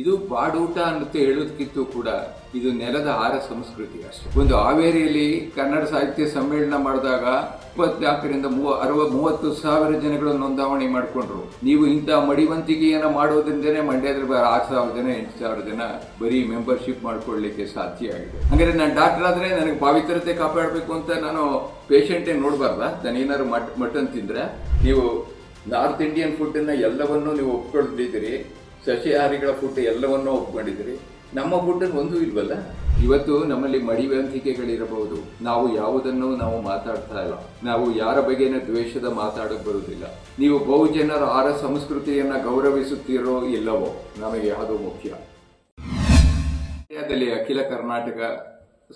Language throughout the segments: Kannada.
ಇದು ಬಾಡೂಟ ಅಂತ ಹೇಳೋದಕ್ಕಿಂತ ಕೂಡ ಇದು ನೆಲದ ಆಹಾರ ಸಂಸ್ಕೃತಿ ಅಷ್ಟೇ. ಒಂದು ಹಾವೇರಿಯಲ್ಲಿ ಕನ್ನಡ ಸಾಹಿತ್ಯ ಸಮ್ಮೇಳನ ಮಾಡಿದಾಗ ಇಪ್ಪತ್ನಾಲ್ಕರಿಂದ ಮೂವ, ಅರವ, ಮೂವತ್ತು ಸಾವಿರ ಜನಗಳು ನೋಂದಾವಣಿ ಮಾಡಿಕೊಂಡ್ರು. ನೀವು ಇಂಥ ಮಡಿವಂತಿಕೆಯನ್ನು ಮಾಡೋದ್ರಿಂದನೇ ಮಂಡ್ಯದಲ್ಲಿ ಆರು ಸಾವಿರ ಜನ, ಎಂಟು ಸಾವಿರ ಜನ ಬರೀ ಮೆಂಬರ್ಶಿಪ್ ಮಾಡ್ಕೊಳ್ಳಿಕ್ಕೆ ಸಾಧ್ಯ ಆಗಿದೆ. ಹಾಗಾದ್ರೆ ನಾನು ಡಾಕ್ಟರ್ ಆದರೆ ನನಗೆ ಪವಿತ್ರತೆ ಕಾಪಾಡಬೇಕು ಅಂತ ನಾನು ಪೇಷಂಟೇ ನೋಡಬಾರ್ದ? ನಾನು ಏನಾದ್ರು ಮಟ್, ಮಟನ್ ತಿಂದರೆ ನೀವು ನಾರ್ತ್ ಇಂಡಿಯನ್ ಫುಡ್ಡನ್ನು ಎಲ್ಲವನ್ನೂ ನೀವು ಒಪ್ಕೊಂಡಿದ್ದೀರಿ. ಸಸ್ಯಾಹಾರಿಗಳ ಫುಡ್ ಎಲ್ಲವನ್ನೂ ಒಪ್ಕೊಂಡಿದ್ದೀರಿ ನಮ್ಮ ಫುಡ್ ಒಂದು ಇಲ್ವಲ್ಲ? ಇವತ್ತು ನಮ್ಮಲ್ಲಿ ಮಡಿವಂತಿಕೆಗಳಿರಬಹುದು. ನಾವು ಯಾವುದನ್ನು ನಾವು ಮಾತಾಡ್ತಾ ಇಲ್ಲ. ನಾವು ಯಾರ ಬಗೆನ ದ್ವೇಷದ ಮಾತಾಡಕ್ ಬರುವುದಿಲ್ಲ ನೀವು ಬಹುಜನರ ಆರ ಸಂಸ್ಕೃತಿಯನ್ನ ಗೌರವಿಸುತ್ತೀರೋ ಇಲ್ಲವೋ? ನಮಗೆ ಅದು ಮುಖ್ಯ. ಮಂಡ್ಯದಲ್ಲಿ ಅಖಿಲ ಕರ್ನಾಟಕ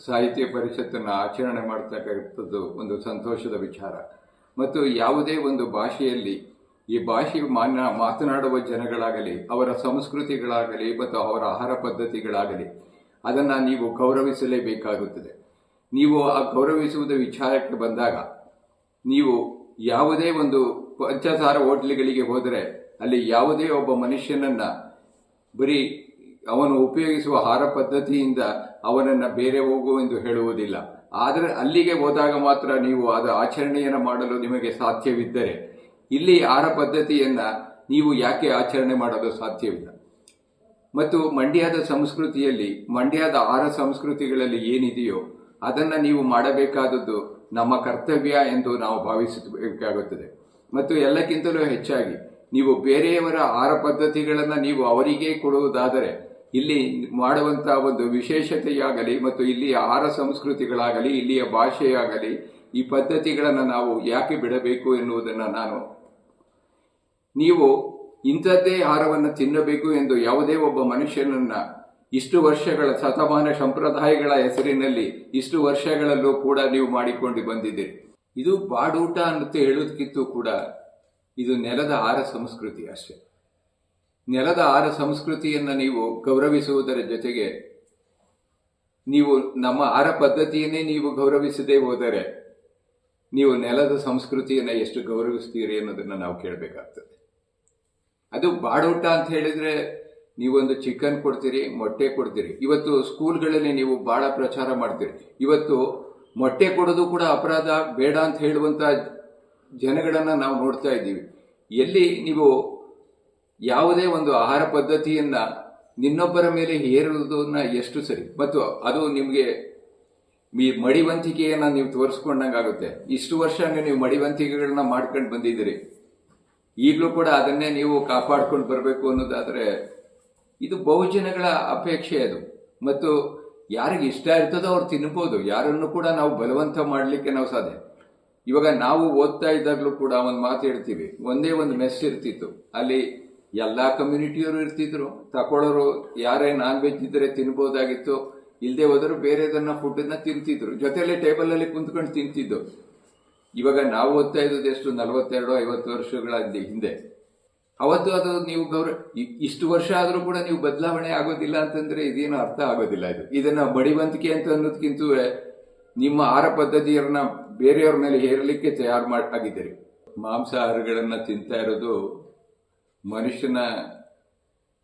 ಸಾಹಿತ್ಯ ಪರಿಷತ್ತನ್ನು ಆಚರಣೆ ಮಾಡ್ತಕ್ಕಂಥದ್ದು ಒಂದು ಸಂತೋಷದ ವಿಚಾರ. ಮತ್ತು ಯಾವುದೇ ಒಂದು ಭಾಷೆಯಲ್ಲಿ ಈ ಭಾಷೆ ಮಾತನಾಡುವ ಜನಗಳಾಗಲಿ, ಅವರ ಸಂಸ್ಕೃತಿಗಳಾಗಲಿ ಮತ್ತು ಅವರ ಆಹಾರ ಪದ್ಧತಿಗಳಾಗಲಿ, ಅದನ್ನು ನೀವು ಗೌರವಿಸಲೇಬೇಕಾಗುತ್ತದೆ. ನೀವು ಆ ಗೌರವಿಸುವುದ ವಿಚಾರಕ್ಕೆ ಬಂದಾಗ, ನೀವು ಯಾವುದೇ ಒಂದು ಪಂಚಸಾರ ಹೋಟ್ಲುಗಳಿಗೆ ಹೋದರೆ, ಅಲ್ಲಿ ಯಾವುದೇ ಒಬ್ಬ ಮನುಷ್ಯನನ್ನು ಬರೀ ಅವನು ಉಪಯೋಗಿಸುವ ಆಹಾರ ಪದ್ಧತಿಯಿಂದ ಅವನನ್ನು ಬೇರೆ ಹೋಗು ಎಂದು ಹೇಳುವುದಿಲ್ಲ. ಆದರೆ ಅಲ್ಲಿಗೆ ಹೋದಾಗ ಮಾತ್ರ ನೀವು ಅದು ಆಚರಣೆಯನ್ನು ಮಾಡಲು ನಿಮಗೆ ಸಾಧ್ಯವಿದ್ದರೆ ಇಲ್ಲಿ ಆಹಾರ ಪದ್ಧತಿಯನ್ನ ನೀವು ಯಾಕೆ ಆಚರಣೆ ಮಾಡಲು ಸಾಧ್ಯವಿಲ್ಲ. ಮತ್ತು ಮಂಡ್ಯದ ಸಂಸ್ಕೃತಿಯಲ್ಲಿ, ಮಂಡ್ಯದ ಆಹಾರ ಸಂಸ್ಕೃತಿಗಳಲ್ಲಿ ಏನಿದೆಯೋ ಅದನ್ನ ನೀವು ಮಾಡಬೇಕಾದದ್ದು ನಮ್ಮ ಕರ್ತವ್ಯ ಎಂದು ನಾವು ಭಾವಿಸಬೇಕಾಗುತ್ತದೆ. ಮತ್ತು ಎಲ್ಲಕ್ಕಿಂತಲೂ ಹೆಚ್ಚಾಗಿ ನೀವು ಬೇರೆಯವರ ಆಹಾರ ಪದ್ಧತಿಗಳನ್ನು ನೀವು ಅವರಿಗೆ ಕೊಡುವುದಾದರೆ ಇಲ್ಲಿ ಮಾಡುವಂತಹ ಒಂದು ವಿಶೇಷತೆಯಾಗಲಿ ಮತ್ತು ಇಲ್ಲಿಯ ಆಹಾರ ಸಂಸ್ಕೃತಿಗಳಾಗಲಿ, ಇಲ್ಲಿಯ ಭಾಷೆಯಾಗಲಿ ಈ ಪದ್ಧತಿಗಳನ್ನು ನಾವು ಯಾಕೆ ಬಿಡಬೇಕು ಎನ್ನುವುದನ್ನು ನಾನು ನೀವು ಇಂಥದ್ದೇ ಆಹಾರವನ್ನು ತಿನ್ನಬೇಕು ಎಂದು ಯಾವುದೇ ಒಬ್ಬ ಮನುಷ್ಯನನ್ನ ಇಷ್ಟು ವರ್ಷಗಳ ಶತಮಾನ ಸಂಪ್ರದಾಯಗಳ ಹೆಸರಿನಲ್ಲಿ ಇಷ್ಟು ವರ್ಷಗಳಲ್ಲೂ ಕೂಡ ನೀವು ಮಾಡಿಕೊಂಡು ಬಂದಿದ್ದೀರಿ. ಇದು ಬಾಡೂಟ ಅಂತ ಹೇಳೋದಕ್ಕಿಂತ ಕೂಡ ಇದು ನೆಲದ ಆಹಾರ ಸಂಸ್ಕೃತಿ ಅಷ್ಟೇ. ನೆಲದ ಆಹಾರ ಸಂಸ್ಕೃತಿಯನ್ನು ನೀವು ಗೌರವಿಸುವುದರ ಜೊತೆಗೆ ನೀವು ನಮ್ಮ ಆಹಾರ ಪದ್ಧತಿಯನ್ನೇ ನೀವು ಗೌರವಿಸದೇ ಹೋದರೆ ನೀವು ನೆಲದ ಸಂಸ್ಕೃತಿಯನ್ನು ಎಷ್ಟು ಗೌರವಿಸ್ತೀರಿ ಅನ್ನೋದನ್ನು ನಾವು ಕೇಳಬೇಕಾಗ್ತದೆ. ಅದು ಬಾಡೋಟ ಅಂತ ಹೇಳಿದರೆ ನೀವೊಂದು ಚಿಕನ್ ಕೊಡ್ತೀರಿ, ಮೊಟ್ಟೆ ಕೊಡ್ತೀರಿ. ಇವತ್ತು ಸ್ಕೂಲ್ಗಳಲ್ಲಿ ನೀವು ಬಹಳ ಪ್ರಚಾರ ಮಾಡ್ತೀರಿ. ಇವತ್ತು ಮೊಟ್ಟೆ ಕೊಡೋದು ಕೂಡ ಅಪರಾಧ, ಬೇಡ ಅಂತ ಹೇಳುವಂಥ ಜನಗಳನ್ನು ನಾವು ನೋಡ್ತಾ ಇದ್ದೀವಿ. ಎಲ್ಲಿ ನೀವು ಯಾವುದೇ ಒಂದು ಆಹಾರ ಪದ್ಧತಿಯನ್ನು ನಿನ್ನೊಬ್ಬರ ಮೇಲೆ ಹೇರುವುದನ್ನು ಎಷ್ಟು ಸರಿ? ಮತ್ತು ಅದು ನಿಮಗೆ ಈ ಮಡಿವಂತಿಕೆಯನ್ನ ನೀವು ತೋರಿಸ್ಕೊಂಡಂಗಾಗುತ್ತೆ ಇಷ್ಟು ವರ್ಷ ನೀವು ಮಡಿವಂತಿಕೆಗಳನ್ನ ಮಾಡ್ಕೊಂಡು ಬಂದಿದ್ದೀರಿ. ಈಗಲೂ ಕೂಡ ಅದನ್ನೇ ನೀವು ಕಾಪಾಡ್ಕೊಂಡು ಬರಬೇಕು ಅನ್ನೋದಾದರೆ ಇದು ಬಹುಜನಗಳ ಅಪೇಕ್ಷೆ ಅದು. ಮತ್ತು ಯಾರಿಗೆ ಇಷ್ಟ ಇರ್ತದೋ ಅವ್ರು ತಿನ್ಬೋದು. ಯಾರನ್ನು ಕೂಡ ನಾವು ಬಲವಂತ ಮಾಡಲಿಕ್ಕೆ ನಾವು ಸಾಧ್ಯ. ಇವಾಗ ನಾವು ಓದ್ತಾ ಇದ್ದಾಗಲೂ ಕೂಡ ಒಂದು ಮಾತು ಹೇಳ್ತೀವಿ. ಒಂದೇ ಒಂದು ಮೆಸ್ ಇರ್ತಿತ್ತು. ಅಲ್ಲಿ ಎಲ್ಲ ಕಮ್ಯುನಿಟಿಯವರು ಇರ್ತಿದ್ರು. ತಕೊಳ್ಳೋರು ಯಾರೇ ನಾನ್ ವೆಜ್ ಇದ್ದರೆ ತಿನ್ಬೋದಾಗಿತ್ತು. ಇಲ್ಲದೆ ಹೋದರೂ ಬೇರೆದನ್ನ ಫುಡ್ನ ತಿಂತಿದ್ರು. ಜೊತೆಲೆ ಟೇಬಲ್ ಅಲ್ಲಿ ಕುಂತ್ಕೊಂಡು ತಿಂತಿದ್ದು. ಇವಾಗ ನಾವು ಓದ್ತಾ ಇದ್ದದ್ದು ಎಷ್ಟು? ನಲವತ್ತೆರಡು, ಐವತ್ತು ವರ್ಷಗಳ ಹಿಂದೆ. ಅವತ್ತು ಅದು ನೀವು ಗೌರವ ಇಷ್ಟು ವರ್ಷ ಆದರೂ ಕೂಡ ನೀವು ಬದಲಾವಣೆ ಆಗೋದಿಲ್ಲ ಅಂತಂದ್ರೆ ಇದೇನು ಅರ್ಥ ಆಗೋದಿಲ್ಲ ಇದು. ಇದನ್ನ ಬಡಿವಂತಿಕೆ ಅಂತ ಅನ್ನೋದಕ್ಕಿಂತ ನಿಮ್ಮ ಆಹಾರ ಪದ್ಧತಿಯನ್ನ ಬೇರೆಯವ್ರ ಮೇಲೆ ಹೇರಲಿಕ್ಕೆ ತಯಾರು ಮಾಡಿ, ಆಗಿದ್ದೀರಿ. ಮಾಂಸಾಹಾರಗಳನ್ನ ತಿಂತಾ ಇರೋದು ಮನುಷ್ಯನ,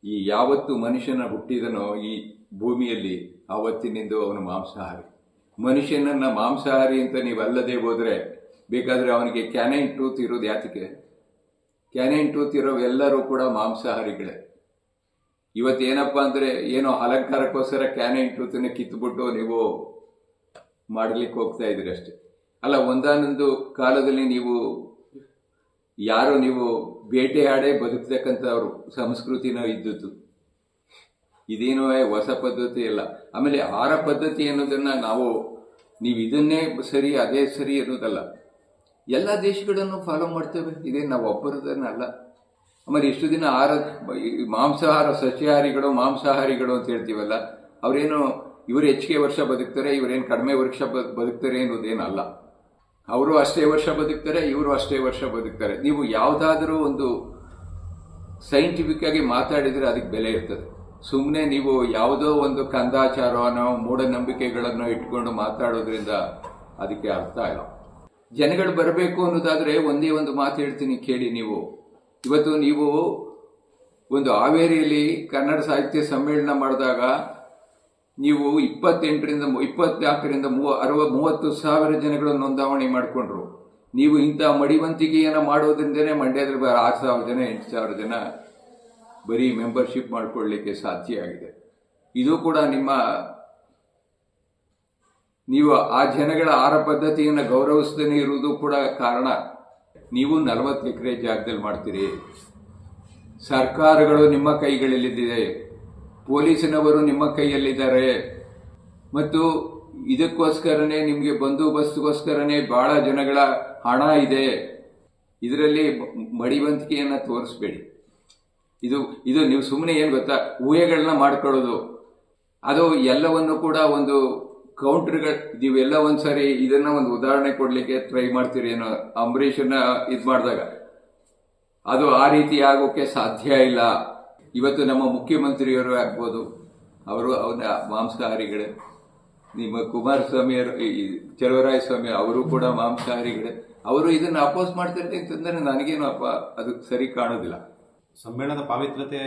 ಈ ಯಾವತ್ತು ಮನುಷ್ಯನ ಹುಟ್ಟಿದನೋ ಈ ಭೂಮಿಯಲ್ಲಿ ಆವತ್ತಿನಿಂದ ಅವನು ಮಾಂಸಾಹಾರಿ. ಮನುಷ್ಯನನ್ನ ಮಾಂಸಾಹಾರಿ ಅಂತ ನೀವಲ್ಲದೆ ಹೋದ್ರೆ ಬೇಕಾದ್ರೆ ಅವನಿಗೆ ಕ್ಯಾನೈನ್ ಟೂತ್ ಇರೋದು ಯಾತಕ್ಕೆ? ಕ್ಯಾನೈನ್ ಟೂತ್ ಇರೋ ಎಲ್ಲರೂ ಕೂಡ ಮಾಂಸಾಹಾರಿಗಳೇ. ಇವತ್ತೇನಪ್ಪ ಅಂದ್ರೆ ಏನೋ ಅಲಂಕಾರಕ್ಕೋಸ್ಕರ ಕ್ಯಾನೈನ್ ಟೂತನ್ನು ಕಿತ್ತುಬಿಟ್ಟು ನೀವು ಮಾಡ್ಲಿಕ್ಕೆ ಹೋಗ್ತಾ ಇದ್ರಿ ಅಷ್ಟೇ. ಅಲ್ಲ, ಒಂದಾನೊಂದು ಕಾಲದಲ್ಲಿ ನೀವು ಯಾರು ನೀವು ಬೇಟೆಯಾಡೇ ಬದುಕ್ತಕ್ಕಂಥವ್ರು ಸಂಸ್ಕೃತಿನ ಇದ್ದದ್ದು. ಇದೇನೋ ಹೊಸ ಪದ್ಧತಿ ಅಲ್ಲ ಆಮೇಲೆ ಆಹಾರ ಪದ್ಧತಿ ಅನ್ನೋದನ್ನು ನಾವು, ನೀವು ಇದನ್ನೇ ಸರಿ, ಅದೇ ಸರಿ ಅನ್ನೋದಲ್ಲ ಎಲ್ಲ ದೇಶಗಳನ್ನು ಫಾಲೋ ಮಾಡ್ತೇವೆ. ಇದೇ ನಾವು ಒಬ್ಬರದನ್ನ ಅಲ್ಲ. ಆಮೇಲೆ ಇಷ್ಟು ದಿನ ಆಹಾರ ಮಾಂಸಾಹಾರ, ಸಸ್ಯಾಹಾರಿಗಳು, ಮಾಂಸಾಹಾರಿಗಳು ಅಂತ ಹೇಳ್ತೀವಲ್ಲ, ಅವರೇನು, ಇವರು ಹೆಚ್ಚಿಗೆ ವರ್ಷ ಬದುಕ್ತಾರೆ, ಇವರೇನು ಕಡಿಮೆ ವರ್ಷ ಬದುಕ್ತಾರೆ ಅನ್ನೋದೇನಲ್ಲ ಅವರು ಅಷ್ಟೇ ವರ್ಷ ಬದುಕ್ತಾರೆ, ಇವರು ಅಷ್ಟೇ ವರ್ಷ ಬದುಕ್ತಾರೆ. ನೀವು ಯಾವುದಾದರೂ ಒಂದು ಸೈಂಟಿಫಿಕ್ ಆಗಿ ಮಾತಾಡಿದರೆ ಅದಕ್ಕೆ ಬೆಲೆ ಇರ್ತದೆ. ಸುಮ್ಮನೆ ನೀವು ಯಾವುದೋ ಒಂದು ಕಂದಾಚಾರವನ್ನು ಮೂಢನಂಬಿಕೆಗಳನ್ನು ಇಟ್ಕೊಂಡು ಮಾತಾಡೋದ್ರಿಂದ ಅದಕ್ಕೆ ಅರ್ಥ ಇಲ್ಲ. ಜನಗಳು ಬರಬೇಕು ಅನ್ನೋದಾದ್ರೆ ಒಂದೇ ಒಂದು ಮಾತು ಹೇಳ್ತೀನಿ ಕೇಳಿ ನೀವು. ಇವತ್ತು ನೀವು ಒಂದು ಹಾವೇರಿಯಲ್ಲಿ ಕನ್ನಡ ಸಾಹಿತ್ಯ ಸಮ್ಮೇಳನ ಮಾಡಿದಾಗ ನೀವು ಇಪ್ಪತ್ತೆಂಟರಿಂದ ಇಪ್ಪತ್ನಾಲ್ಕರಿಂದ ಮೂವ ಅರವ ಮೂವತ್ತು ಸಾವಿರ ಜನಗಳು ನೋಂದಾವಣಿ ಮಾಡಿಕೊಂಡ್ರು. ನೀವು ಇಂಥ ಮಡಿವಂತಿಕೆಯನ್ನು ಮಾಡೋದ್ರಿಂದನೇ ಮಂಡ್ಯದಲ್ಲಿ ಆರು ಸಾವಿರ ಜನ, ಎಂಟು ಸಾವಿರ ಜನ ಬರೀ ಮೆಂಬರ್ಶಿಪ್ ಮಾಡಿಕೊಳ್ಳಲಿಕ್ಕೆ ಸಾಧ್ಯ ಆಗಿದೆ. ಇದು ಕೂಡ ನಿಮ್ಮ, ನೀವು ಆ ಜನಗಳ ಆಹಾರ ಪದ್ಧತಿಯನ್ನು ಗೌರವಿಸದೇ ಇರುವುದು ಕೂಡ ಕಾರಣ. ನೀವು ನಲವತ್ತು ಎಕರೆ ಜಾಗದಲ್ಲಿ ಮಾಡ್ತೀರಿ. ಸರ್ಕಾರಗಳು ನಿಮ್ಮ ಕೈಗಳಲ್ಲಿದ್ದಿದೆ ಪೊಲೀಸಿನವರು ನಿಮ್ಮ ಕೈಯಲ್ಲಿದ್ದಾರೆ. ಮತ್ತು ಇದಕ್ಕೋಸ್ಕರನೇ ನಿಮಗೆ ಬಂದೋಬಸ್ತ್ಗೋಸ್ಕರನೇ ಬಹಳ ಜನಗಳ ಹಣ ಇದೆ. ಇದರಲ್ಲಿ ಮಡಿವಂತಿಕೆಯನ್ನು ತೋರಿಸ್ಬೇಡಿ. ಇದು ಇದು ನೀವು ಸುಮ್ಮನೆ ಏನು ಗೊತ್ತಾ? ಊಹೆಗಳನ್ನ ಮಾಡ್ಕೊಳ್ಳೋದು. ಅದು ಎಲ್ಲವನ್ನು ಕೂಡ ಒಂದು ಕೌಂಟರ್ಗಳು ನೀವೆಲ್ಲ ಒಂದ್ಸರಿ ಇದನ್ನ ಒಂದು ಉದಾಹರಣೆ ಕೊಡ್ಲಿಕ್ಕೆ ಟ್ರೈ ಮಾಡ್ತೀರಿ ಏನೋ ಅಂಬರೀಷನ್ನ ಇದು ಮಾಡಿದಾಗ. ಅದು ಆ ರೀತಿ ಆಗೋಕೆ ಸಾಧ್ಯ ಇಲ್ಲ. ಇವತ್ತು ನಮ್ಮ ಮುಖ್ಯಮಂತ್ರಿಯವರು ಆಗ್ಬೋದು, ಅವರು ಅವನ ಮಾಂಸಾಹಾರಿಗಳೇ. ನಿಮ್ಮ ಕುಮಾರಸ್ವಾಮಿಯವರು ಚಲುವರಾಯ ಸ್ವಾಮಿ ಅವರು ಕೂಡ ಮಾಂಸಾಹಾರಿಗಳೇ. ಅವರು ಇದನ್ನ ಅಪೋಸ್ ಮಾಡ್ತಿರ್ತೀನಿ ಅಂತಂದರೆ ನನಗೇನು ಅಪ್ಪ ಅದು ಸರಿ ಕಾಣೋದಿಲ್ಲ. ಸಮ್ಮೇಳನದ ಪಾವಿತ್ರತೆ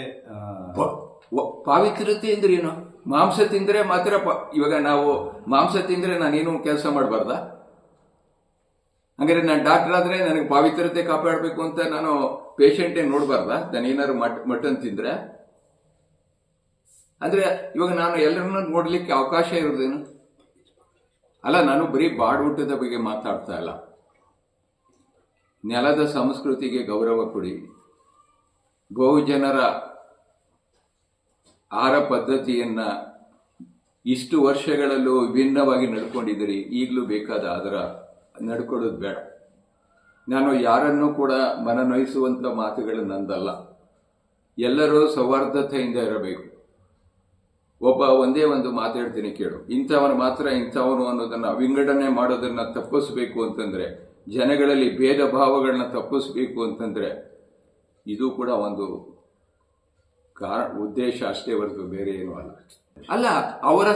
ಪಾವಿತ್ರತೆ ಅಂದ್ರೆ ಏನು? ಮಾಂಸ ತಿಂದ್ರೆ ಮಾತ್ರ ಇವಾಗ ನಾವು ಮಾಂಸ ತಿಂದ್ರೆ ನಾನೇನು ಕೆಲಸ ಮಾಡಬಾರ್ದ? ಹಂಗಾರೆ ನಾನು ಡಾಕ್ಟರ್ ಆದ್ರೆ ನನಗೆ ಪಾವಿತ್ರತೆ ಕಾಪಾಡಬೇಕು ಅಂತ ನಾನು ಪೇಷಂಟೇ ನೋಡಬಾರ್ದ? ನಾನೇನಾದ್ರು ಮಟ್, ಮಟನ್ ತಿಂದ್ರೆ? ಅಂದ್ರೆ ಇವಾಗ ನಾನು ಎಲ್ಲರನ್ನ ನೋಡ್ಲಿಕ್ಕೆ ಅವಕಾಶ ಇರೋದೇನು ಅಲ್ಲ, ನಾನು ಬರೀ ಬಾಡೂಟದ ಬಗ್ಗೆ ಮಾತಾಡ್ತಾ ಇಲ್ಲ. ನೆಲದ ಸಂಸ್ಕೃತಿಗೆ ಗೌರವ ಕೊಡಿ. ಬಹುಜನರ ಆಹಾರ ಪದ್ಧತಿಯನ್ನ ಇಷ್ಟು ವರ್ಷಗಳಲ್ಲೂ ವಿಭಿನ್ನವಾಗಿ ನಡ್ಕೊಂಡಿದ್ದೀರಿ, ಈಗಲೂ ಬೇಕಾದ ಅದರ ನಡ್ಕೊಳ್ಳೋದು ಬೇಡ. ನಾನು ಯಾರನ್ನೂ ಕೂಡ ಮನನೊಯಿಸುವಂತ ಮಾತುಗಳು ನಂದಲ್ಲ. ಎಲ್ಲರೂ ಸೌಹಾರ್ದತೆಯಿಂದ ಇರಬೇಕು. ಒಬ್ಬ ಒಂದೇ ಒಂದು ಮಾತಾಡ್ತೀನಿ ಕೇಳು. ಇಂಥವನು ಮಾತ್ರ ಇಂಥವನು ಅನ್ನೋದನ್ನ ವಿಂಗಡಣೆ ಮಾಡೋದನ್ನ ತಪ್ಪಿಸ್ಬೇಕು ಅಂತಂದ್ರೆ, ಜನಗಳಲ್ಲಿ ಭೇದ ಭಾವಗಳನ್ನ ತಪ್ಪಿಸ್ಬೇಕು ಅಂತಂದ್ರೆ ಇದು ಕೂಡ ಒಂದು ಕಾರಣ, ಉದ್ದೇಶ ಅಷ್ಟೇ ಹೊರತು ಬೇರೆ ಏನು ಅಲ್ಲ. ಅಲ್ಲ, ಅವರ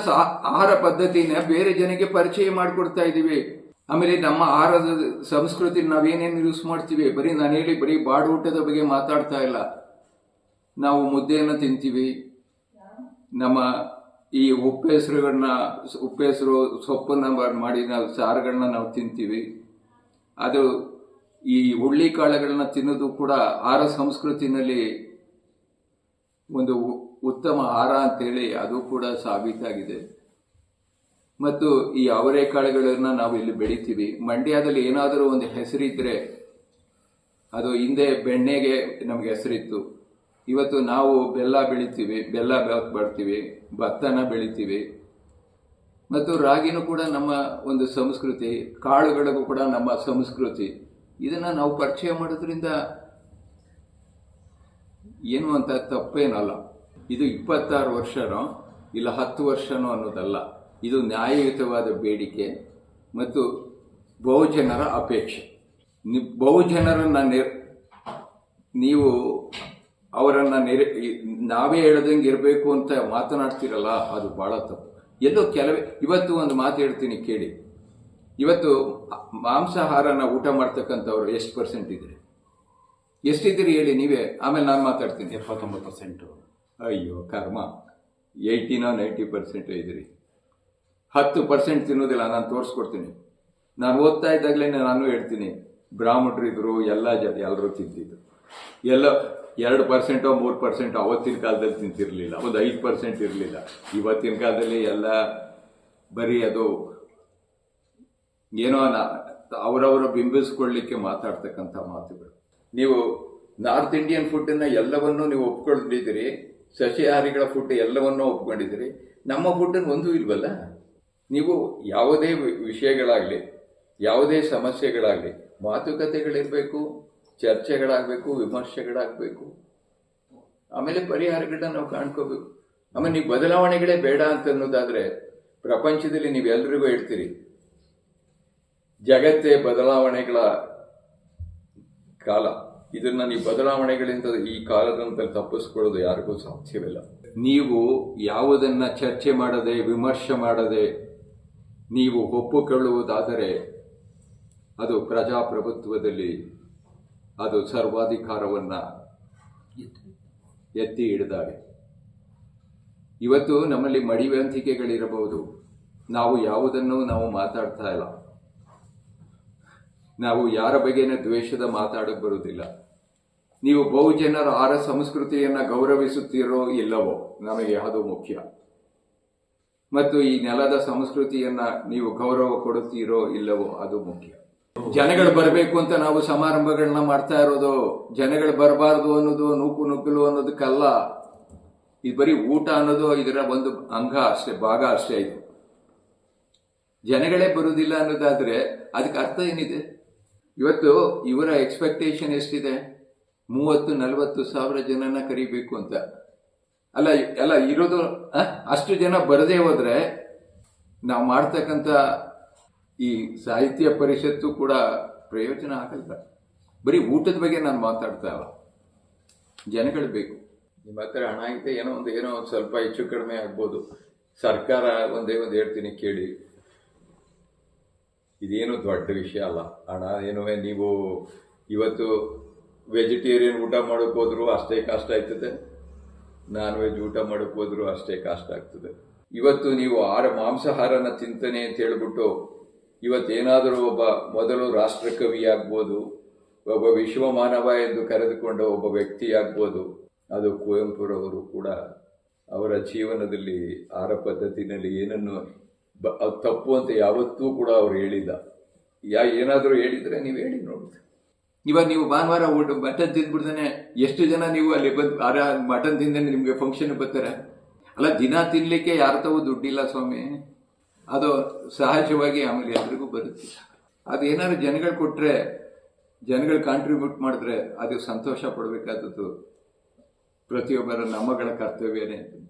ಆಹಾರ ಪದ್ಧತಿನ ಬೇರೆ ಜನಕ್ಕೆ ಪರಿಚಯ ಮಾಡಿಕೊಡ್ತಾ ಇದ್ದೀವಿ. ಆಮೇಲೆ ನಮ್ಮ ಆಹಾರದ ಸಂಸ್ಕೃತಿ ನಾವೇನೇನು ಯೂಸ್ ಮಾಡ್ತೀವಿ? ಬರೀ ನಾನು ಹೇಳಿ, ಬರೀ ಬಾಡೂಟದ ಬಗ್ಗೆ ಮಾತಾಡ್ತಾ ಇಲ್ಲ. ನಾವು ಮುದ್ದೆಯನ್ನು ತಿಂತೀವಿ. ನಮ್ಮ ಈ ಉಪ್ಪೆಸರುಗಳನ್ನ, ಉಪ್ಪೆಸರು ಸೊಪ್ಪನ್ನ ಮಾಡಿ, ನಾವು ಸಾರುಗಳನ್ನ ನಾವು ತಿಂತೀವಿ. ಅದು ಈ ಹುಳ್ಳಿ ಕಾಳುಗಳನ್ನ ತಿನ್ನೋದು ಕೂಡ ಆಹಾರ ಸಂಸ್ಕೃತಿನಲ್ಲಿ ಒಂದು ಉತ್ತಮ ಆಹಾರ ಅಂತೇಳಿ ಅದು ಕೂಡ ಸಾಬೀತಾಗಿದೆ. ಮತ್ತು ಈ ಅವರೆಕಾಳುಗಳನ್ನ ನಾವು ಇಲ್ಲಿ ಬೆಳಿತೀವಿ. ಮಂಡ್ಯದಲ್ಲಿ ಏನಾದರೂ ಒಂದು ಹೆಸರಿದ್ರೆ ಅದು ಹಿಂದೆ ಬೆಣ್ಣೆಗೆ ನಮಗೆ ಹೆಸರಿತ್ತು. ಇವತ್ತು ನಾವು ಬೆಲ್ಲ ಬೆಳಿತೀವಿ, ಬೆಲ್ಲ ಬರ್ತೀವಿ, ಭತ್ತನ ಬೆಳಿತೀವಿ. ಮತ್ತು ರಾಗಿನೂ ಕೂಡ ನಮ್ಮ ಒಂದು ಸಂಸ್ಕೃತಿ, ಕಾಳುಗಳಿಗೂ ಕೂಡ ನಮ್ಮ ಸಂಸ್ಕೃತಿ. ಇದನ್ನ ನಾವು ಪರಿಚಯ ಮಾಡೋದ್ರಿಂದ ಏನು ಅಂತ ತಪ್ಪೇನಲ್ಲ. ಇದು ಇಪ್ಪತ್ತಾರು ವರ್ಷನೋ, ಇಲ್ಲ ಹತ್ತು ವರ್ಷನೋ ಅನ್ನೋದಲ್ಲ. ಇದು ನ್ಯಾಯಯುತವಾದ ಬೇಡಿಕೆ ಮತ್ತು ಬಹುಜನರ ಅಪೇಕ್ಷೆ. ನಿ- ಬಹುಜನರನ್ನ ನಿರ್- ನೀವು ಅವರನ್ನು ನಿರ್ ನಾವೇ ಹೇಳ್ದಂಗೆ ಇರಬೇಕು ಅಂತ ಮಾತನಾಡ್ತಿರಲ್ಲ, ಅದು ಭಾಳ ತಪ್ಪು. ಎಲ್ಲೋ ಕೆಲವೇ, ಇವತ್ತು ಒಂದು ಮಾತು ಹೇಳ್ತೀನಿ ಕೇಳಿ. ಇವತ್ತು ಮಾಂಸಾಹಾರನ ಊಟ ಮಾಡ್ತಕ್ಕಂಥವ್ರು ಎಷ್ಟು ಪರ್ಸೆಂಟ್ ಇದ್ರಿ ಎಷ್ಟಿದ್ದೀರಿ ಹೇಳಿ ನೀವೇ ಆಮೇಲೆ ನಾನು ಮಾತಾಡ್ತೀನಿ. ಎಪ್ಪತ್ತೊಂಬತ್ತು ಪರ್ಸೆಂಟು ಅಯ್ಯೋ ಕರ್ಮ. ಏಯ್ಟಿನೋ ನೈಂಟಿ ಪರ್ಸೆಂಟ್ ಇದ್ರಿ ಹತ್ತು ಪರ್ಸೆಂಟ್ ತಿನ್ನೋದಿಲ್ಲ ನಾನು ತೋರಿಸ್ಕೊಡ್ತೀನಿ. ನಾನು ಓದ್ತಾ ಇದ್ದಾಗಲೇ ನಾನು ಹೇಳ್ತೀನಿ ಬ್ರಾಹ್ಮಣರು ಇದ್ರು ಎಲ್ಲ ಜ ಎಲ್ಲರೂ ತಿಂತಿದ್ರು. ಎಲ್ಲ ಎರಡು ಪರ್ಸೆಂಟೋ ಮೂರು ಪರ್ಸೆಂಟೋ ಅವತ್ತಿನ ಕಾಲದಲ್ಲಿ ತಿಂತಿರಲಿಲ್ಲ. ಒಂದು ಐದು ಪರ್ಸೆಂಟ್ ಇರಲಿಲ್ಲ. ಇವತ್ತಿನ ಕಾಲದಲ್ಲಿ ಎಲ್ಲ ಬರೀ ಅದು ಏನೋ ಅವರವರು ಬಿಂಬಿಸ್ಕೊಳ್ಳಿಕ್ಕೆ ಮಾತಾಡ್ತಕ್ಕಂಥ ಮಾತುಗಳು. ನೀವು ನಾರ್ತ್ ಇಂಡಿಯನ್ ಫುಡ್ಡನ್ನು ಎಲ್ಲವನ್ನೂ ನೀವು ಒಪ್ಕೊಂಡಿದ್ದೀರಿ, ಸಸ್ಯಾಹಾರಿಗಳ ಫುಡ್ ಎಲ್ಲವನ್ನೂ ಒಪ್ಕೊಂಡಿದ್ದೀರಿ, ನಮ್ಮ ಫುಡ್ಡನ್ನು ಒಂದೂ ಇಲ್ವಲ್ಲ? ನೀವು ಯಾವುದೇ ವಿಷಯಗಳಾಗಲಿ, ಯಾವುದೇ ಸಮಸ್ಯೆಗಳಾಗಲಿ, ಮಾತುಕತೆಗಳಿರಬೇಕು, ಚರ್ಚೆಗಳಾಗಬೇಕು, ವಿಮರ್ಶೆಗಳಾಗಬೇಕು, ಆಮೇಲೆ ಪರಿಹಾರಗಳನ್ನ ನಾವು ಕಾಣ್ಕೋಬೇಕು. ಆಮೇಲೆ ನೀವು ಬದಲಾವಣೆಗಳೇ ಬೇಡ ಅಂತ ಅನ್ನೋದಾದರೆ ಪ್ರಪಂಚದಲ್ಲಿ ನೀವೆಲ್ಲರಿಗೂ ಹೇಳ್ತೀರಿ ಜಗತ್ತೇ ಬದಲಾವಣೆಗಳ ಕಾಲ. ಇದನ್ನ ನೀವು ಬದಲಾವಣೆಗಳಿಂದ ಈ ಕಾಲದಂತಲ್ಲಿ ತಪ್ಪಿಸ್ಕೊಳ್ಳೋದು ಯಾರಿಗೂ ಸಾಧ್ಯವಿಲ್ಲ. ನೀವು ಯಾವುದನ್ನ ಚರ್ಚೆ ಮಾಡದೆ, ವಿಮರ್ಶೆ ಮಾಡದೆ, ನೀವು ಒಪ್ಪಿಕೊಳ್ಳುವುದಾದರೆ ಅದು ಪ್ರಜಾಪ್ರಭುತ್ವದಲ್ಲಿ ಅದು ಸರ್ವಾಧಿಕಾರವನ್ನ ಎತ್ತಿ ಹಿಡಿದಾಗೆ. ಇವತ್ತು ನಮ್ಮಲ್ಲಿ ಮಡಿವಂತಿಕೆಗಳಿರಬಹುದು. ನಾವು ಯಾವುದನ್ನು ನಾವು ಮಾತಾಡ್ತಾ ಇಲ್ಲ. ನಾವು ಯಾರ ಬಗೆನ ದ್ವೇಷದ ಮಾತಾಡಕ್ ಬರುವುದಿಲ್ಲ. ನೀವು ಬಹುಜನರ ಆರ ಸಂಸ್ಕೃತಿಯನ್ನ ಗೌರವಿಸುತ್ತೀರೋ ಇಲ್ಲವೋ? ನಮಗೆ ಅದು ಮುಖ್ಯ. ಮತ್ತು ಈ ನೆಲದ ಸಂಸ್ಕೃತಿಯನ್ನ ನೀವು ಗೌರವ ಕೊಡುತ್ತೀರೋ ಇಲ್ಲವೋ ಅದು ಮುಖ್ಯ. ಜನಗಳು ಬರಬೇಕು ಅಂತ ನಾವು ಸಮಾರಂಭಗಳನ್ನ ಮಾಡ್ತಾ ಇರೋದು, ಜನಗಳು ಬರಬಾರದು ಅನ್ನೋದು, ನೂಕು ನುಗ್ಗಲು ಅನ್ನೋದಕ್ಕಲ್ಲ ಇದು ಬರೀ ಊಟ ಅನ್ನೋದು ಇದರ ಒಂದು ಅಂಗ ಅಷ್ಟೇ, ಭಾಗ ಅಷ್ಟೇ ಇದು. ಜನಗಳೇ ಬರುವುದಿಲ್ಲ ಅನ್ನೋದಾದ್ರೆ ಅದಕ್ಕೆ ಅರ್ಥ ಏನಿದೆ? ಇವತ್ತು ಇವರ ಎಕ್ಸ್ಪೆಕ್ಟೇಷನ್ ಎಷ್ಟಿದೆ? ಮೂವತ್ತು, ನಲವತ್ತು ಸಾವಿರ ಜನನ ಕರಿಬೇಕು ಅಂತ. ಅಲ್ಲ ಅಲ್ಲ, ಇರೋದು ಅಷ್ಟು ಜನ ಬರದೇ ಹೋದ್ರೆ ನಾವು ಮಾಡ್ತಕ್ಕಂಥ ಈ ಸಾಹಿತ್ಯ ಪರಿಷತ್ತು ಕೂಡ ಪ್ರಯೋಜನ ಆಗಲ್ಲ. ಬರೀ ಊಟದ ಬಗ್ಗೆ ನಾನು ಮಾತಾಡ್ತಾ ಇಲ್ಲ. ಜನಗಳು ಬೇಕು. ನಿಮ್ಮ ಹತ್ರ ಹಣ ಐತೆ ಏನೋ ಒಂದು ಏನೋ ಒಂದು ಸ್ವಲ್ಪ ಹೆಚ್ಚು ಕಡಿಮೆ ಆಗ್ಬೋದು. ಸರ್ಕಾರ ಒಂದೇ ಒಂದು ಹೇಳ್ತೀನಿ ಕೇಳಿ. ಇದೇನು ದೊಡ್ಡ ವಿಷಯ ಅಲ್ಲ. ಹಣ ಏನು ನೀವು ಇವತ್ತು ವೆಜಿಟೇರಿಯನ್ ಊಟ ಮಾಡೋಕೆ ಹೋದರೂ ಅಷ್ಟೇ ಕಷ್ಟ ಆಯ್ತದೆ ನಾನ್ ವೆಜ್ ಊಟ ಮಾಡೋಕೆ ಹೋದರೂ ಅಷ್ಟೇ ಕಷ್ಟ ಆಗ್ತದೆ. ಇವತ್ತು ನೀವು ಆರ ಮಾಂಸಾಹಾರನ ಚಿಂತನೆ ಅಂತ ಹೇಳ್ಬಿಟ್ಟು ಇವತ್ತೇನಾದರೂ ಒಬ್ಬ ಮೊದಲು ರಾಷ್ಟ್ರಕವಿ ಆಗ್ಬೋದು ಒಬ್ಬ ವಿಶ್ವಮಾನವ ಎಂದು ಕರೆದುಕೊಂಡ ಒಬ್ಬ ವ್ಯಕ್ತಿ ಆಗ್ಬೋದು ಅದು ಕುವೆಂಪುರವರು ಕೂಡ ಅವರ ಜೀವನದಲ್ಲಿ ಆಹಾರ ಪದ್ಧತಿನಲ್ಲಿ ಏನನ್ನು ಅದು ತಪ್ಪು ಅಂತ ಯಾವತ್ತೂ ಕೂಡ ಅವ್ರು ಹೇಳಿಲ್ಲ. ಯಾ, ಏನಾದರೂ ಹೇಳಿದ್ರೆ ನೀವು ಹೇಳಿ ನೋಡಿ. ಇವಾಗ ನೀವು ಭಾನುವಾರ ಊಟ ಮಟನ್ ತಿಂದ್ಬಿಡ್ತಾನೆ ಎಷ್ಟು ಜನ ನೀವು ಅಲ್ಲಿ ಬಂದು ಆರ ಮಟನ್ ತಿಂದೇನೆ ನಿಮಗೆ ಫಂಕ್ಷನ್ ಬರ್ತಾರೆ? ಅಲ್ಲ, ದಿನ ತಿನ್ನಲಿಕ್ಕೆ ಯಾರ ತಾವು ದುಡ್ಡಿಲ್ಲ ಸ್ವಾಮಿ. ಅದು ಸಹಜವಾಗಿ ಆಮೇಲೆ ಎಲ್ರಿಗೂ ಬರುತ್ತೆ. ಅದು ಏನಾದ್ರು ಜನಗಳು ಕೊಟ್ಟರೆ ಜನಗಳು ಕಾಂಟ್ರಿಬ್ಯೂಟ್ ಮಾಡಿದ್ರೆ ಅದು ಸಂತೋಷ ಪಡಬೇಕಾದದ್ದು ಪ್ರತಿಯೊಬ್ಬರ ನಮ್ಮಗಳ ಕರ್ತವ್ಯನೇ.